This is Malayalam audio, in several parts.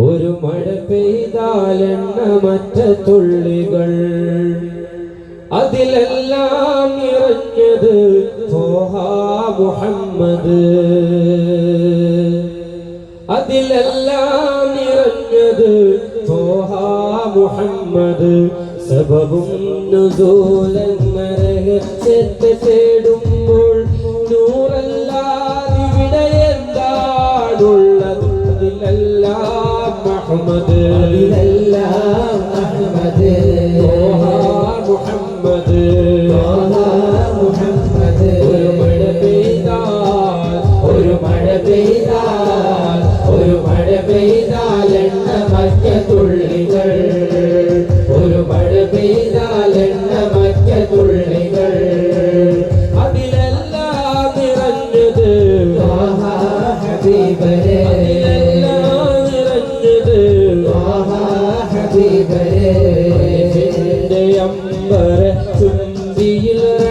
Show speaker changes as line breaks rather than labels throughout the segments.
ഒരു മഴ പെയ്താലെണ്ണ മറ്റ തുള്ളികൾ. അതിലെല്ലാം നിറഞ്ഞത് മുഹമ്മദ്. അതിലെല്ലാം നിറഞ്ഞത് മുഹമ്മദ്. സബബും നരകത്തെ തേടും അഹമ്മദ് അതിലെല്ലാം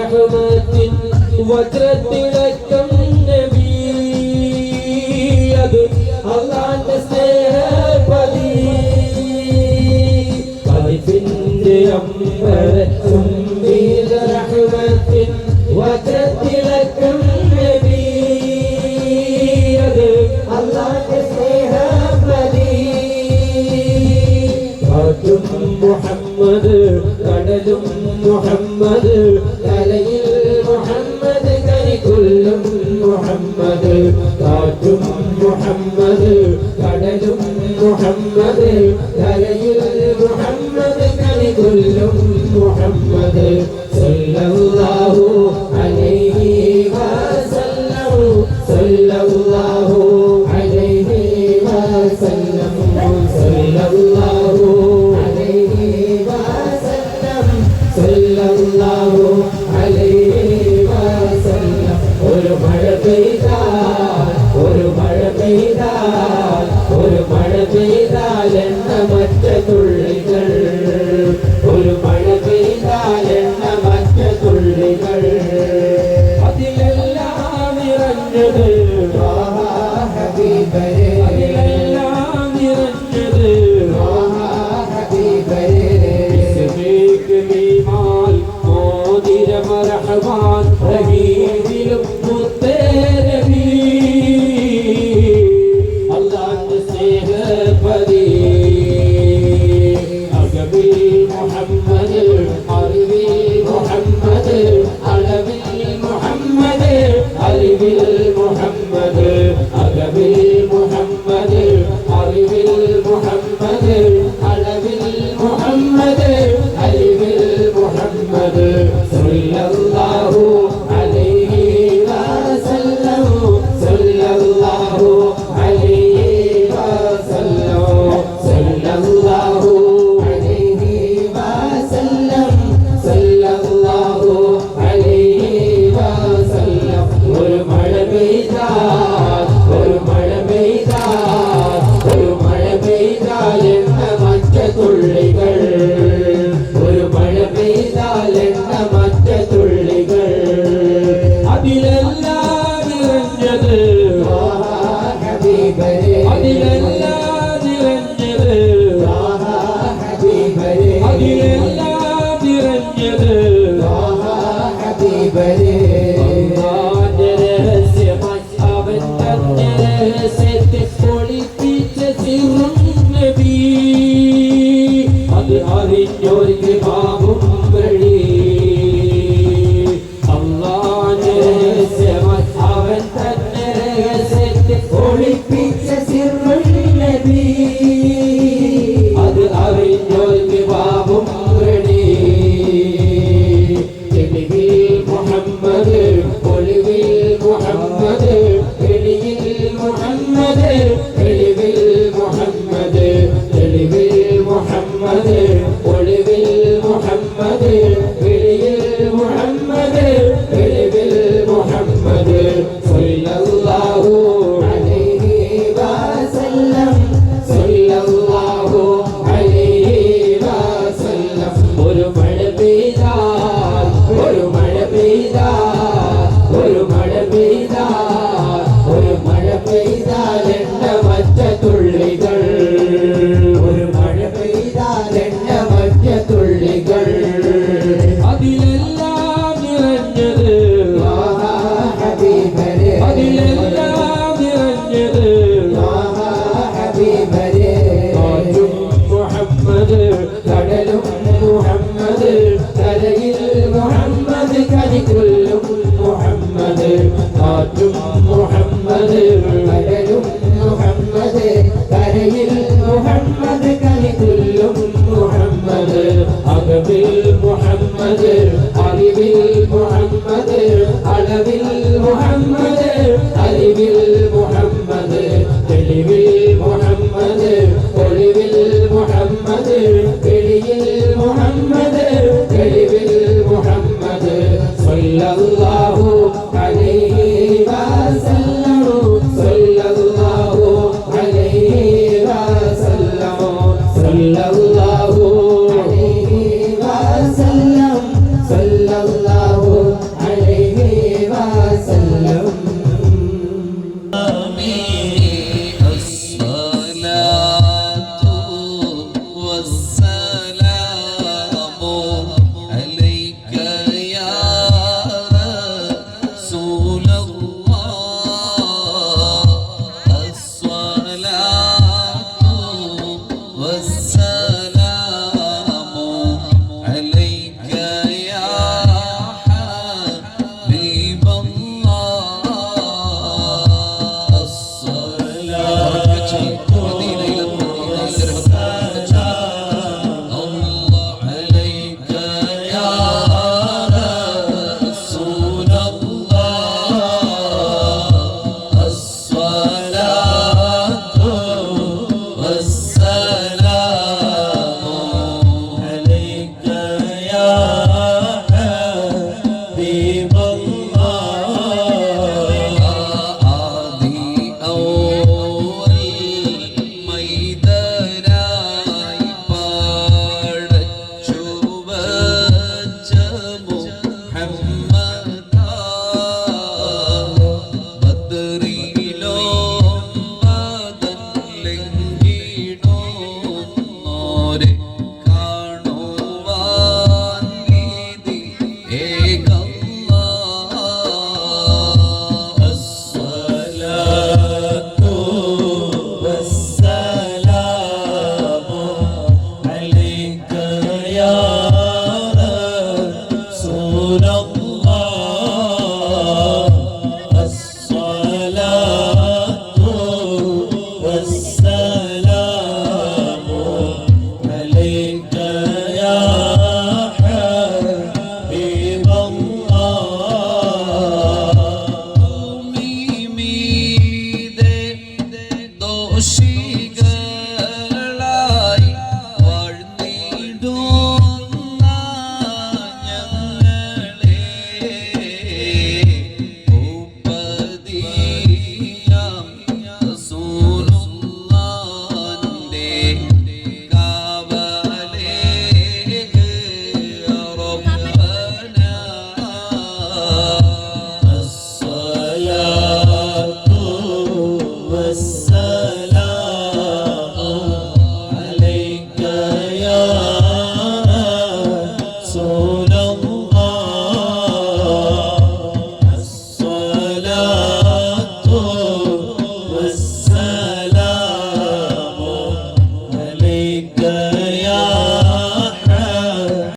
റഹ്മത്തിൻ വജ്രത്തിളക്കം നബി. അത് അള്ളാന്റെ സ്നേഹപതി. പതിപ്പിന്റെ അമ്പരത്തും റഹ്മത്തിൻ വജ്രത്തിളക്കം നബി. അത്
അള്ളാന്റെ
സ്നേഹപതി. മുഹമ്മദ് കടലും മുഹമ്മദ് കാറ്റും മുഹമ്മദ്
കടലും മുഹമ്മദ് കരയിൽ
அறிவே ஒரு மழை பெய்தா ലോകത്തെ പൊളിപ്പിച്ച സിറും നബി അത് അറിഞ്ഞൊരു കൃപ മുഹമ്മദ് ഒളിവിൽ മുഹമ്മദ്